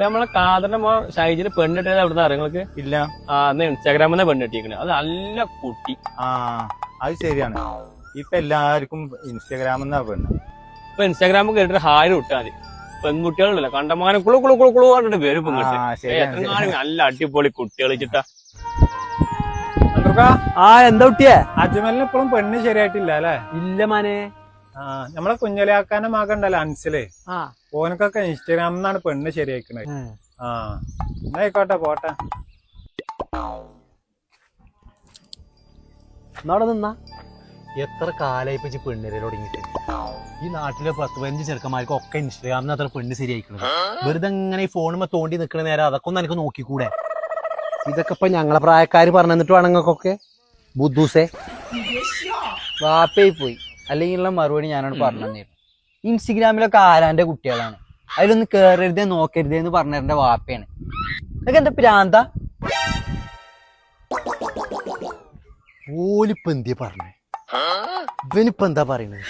നമ്മളെ കാതറിന്റെ മോ ഷൈജിന് പെണ്ണിട്ടത് അവിടെ നിന്ന് നിങ്ങൾക്ക്? ഇല്ല. ആ അന്ന് ഇൻസ്റ്റാഗ്രാമിൽ നിന്ന് പെണ്ണിട്ടിരിക്കണേ അത് നല്ല കുട്ടി. ആ അത് ശരിയാണ്. ഇപ്പൊ എല്ലാവർക്കും ഇൻസ്റ്റാഗ്രാമിൽ നിന്നാ പെണ്ണ്. ഇപ്പൊ ഇൻസ്റ്റാഗ്രാമിൽ കേട്ടിട്ട് ഹായ് വിട്ടാൽ മതി. പെൺകുട്ടികളുണ്ടല്ലോ കണ്ടമാനം കുളു കുളു കുളു കുളു പറഞ്ഞിട്ട് പേര് പെൺകുട്ടി ആ ശരിയാണ് നല്ല അടിപൊളി കുട്ടികൾ വെച്ചിട്ടാ ആ എന്താ കുട്ടിയെ? അജ്മലിന് ഇപ്പോഴും പെണ്ണ് ശരിയായിട്ടില്ല അല്ലേ? ഇല്ല മാനെ. നമ്മളെ കുഞ്ഞലാക്കാനും മകണ്ടല്ലോ അൻസിലേ. ഓനക്കൊക്കെ ഇൻസ്റ്റാഗ്രാമിൽ നിന്നാണ് പെണ്ണ് ശരിയാക്കണത് ആ എന്നാ ആയിക്കോട്ടെ പോട്ടെ. എന്നവിടെ നിന്നാ? എത്ര കാലായിപ്പിച്ച് പെണ്ണിരൽ തുടങ്ങിയിട്ട് ഈ നാട്ടിലെ പത്ത് പതിനഞ്ച് ചെറുക്കന്മാർക്ക് ഒക്കെ ഇൻസ്റ്റാഗ്രാമിൽ അത്ര പെണ്ണ് ശരിയായിക്കുന്നത് വെറുതെ ഇങ്ങനെ ഈ ഫോണുമ്പോ തോണ്ടി നിൽക്കുന്ന നേരം അതൊക്കെ ഒന്ന് എനിക്ക് നോക്കിക്കൂടെ? ഇതൊക്കെ ഇപ്പൊ ഞങ്ങളെ പ്രായക്കാര് പറഞ്ഞു തന്നിട്ട് വേണം നിങ്ങൾക്കൊക്കെ ബുദ്ധൂസേ. വാപ്പയായി പോയി. അല്ലെങ്കിൽ മറുപടി ഞാനോട് പറഞ്ഞു തന്നിരുന്നു ഇൻസ്റ്റഗ്രാമിലൊക്കെ ആരാന്റെ കുട്ടികളാണ്? അതിലൊന്ന് കേറരുതേ നോക്കരുതേ എന്ന് പറഞ്ഞതിന്റെ വാപ്പയാണ്. അതൊക്കെ എന്താ പ്രാന്ത? ഓലിപ്പെന്തിയ പറഞ്ഞേ? ഇവനിപ്പെന്താ എന്താ പറയണത്?